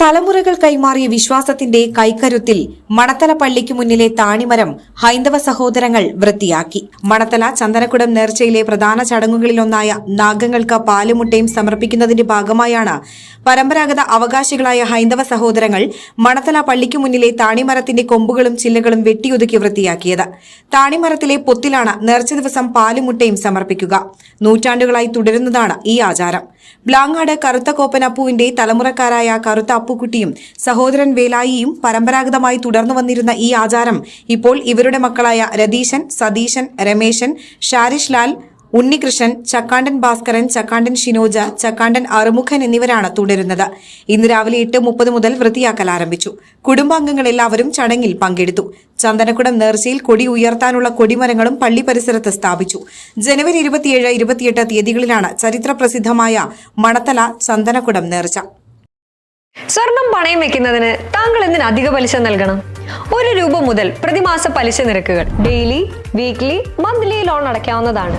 തലമുറകൾ കൈമാറിയ വിശ്വാസത്തിന്റെ കൈക്കരുത്തിൽ മണത്തല പള്ളിക്ക് മുന്നിലെ താണിമരം ഹൈന്ദവ സഹോദരങ്ങൾ വൃത്തിയാക്കി. മണത്തല ചന്ദനക്കുടം നേർച്ചയിലെ പ്രധാന ചടങ്ങുകളിലൊന്നായ നാഗങ്ങൾക്ക് പാലുമുട്ടയും സമർപ്പിക്കുന്നതിന്റെ ഭാഗമായാണ് പരമ്പരാഗത അവകാശികളായ ഹൈന്ദവ സഹോദരങ്ങൾ മണത്തല പള്ളിക്ക് മുന്നിലെ താണിമരത്തിന്റെ കൊമ്പുകളും ചില്ലകളും വെട്ടിയൊതുക്കി വൃത്തിയാക്കിയത്. താണിമരത്തിലെ പൊത്തിലാണ് നേർച്ച ദിവസം പാലുമുട്ടയും സമർപ്പിക്കുക. നൂറ്റാണ്ടുകളായി തുടരുന്നതാണ് ഈ ആചാരം. ബ്ലാങ്ങാട് കറുത്ത കോപ്പനപ്പുവിന്റെ തലമുറക്കാരായ കറുത്ത അപ്പുക്കുട്ടിയും സഹോദരൻ വേലായിയും പരമ്പരാഗതമായി തുടർന്നു വന്നിരുന്ന ഈ ആചാരം ഇപ്പോൾ ഇവരുടെ മക്കളായ രതീശൻ സതീശൻ രമേശൻ ഷാരിഷ് ലാൽ ഉണ്ണികൃഷ്ണൻ ചക്കാണ്ടൻ ഭാസ്കരൻ ചക്കാണ്ടൻ ഷിനോജ ചക്കാണ്ടൻ അറുമുഖൻ എന്നിവരാണ് തുടരുന്നത്. ഇന്ന് രാവിലെ എട്ട് മുപ്പത് മുതൽ വൃത്തിയാക്കൽ ആരംഭിച്ചു. കുടുംബാംഗങ്ങൾ എല്ലാവരും ചടങ്ങിൽ പങ്കെടുത്തു. ചന്ദനക്കുടം നേർച്ചയിൽ കൊടി ഉയർത്താനുള്ള കൊടിമരങ്ങളും പള്ളി പരിസരത്ത് സ്ഥാപിച്ചു. ജനുവരി ഇരുപത്തിയേഴ് ഇരുപത്തിയെട്ട് തീയതികളിലാണ് ചരിത്ര പ്രസിദ്ധമായ മണത്തല ചന്ദനക്കുടം നേർച്ച. സ്വർണം പണയം വെക്കുന്നതിന് താങ്കൾ എന്തിന് അധിക പലിശ നൽകണം? ഒരു രൂപ മുതൽ പ്രതിമാസ പലിശ നിരക്കുകൾ ഡെയിലി വീക്ക്ലി മന്ത്ലി ലോൺ അടയ്ക്കാവുന്നതാണ്.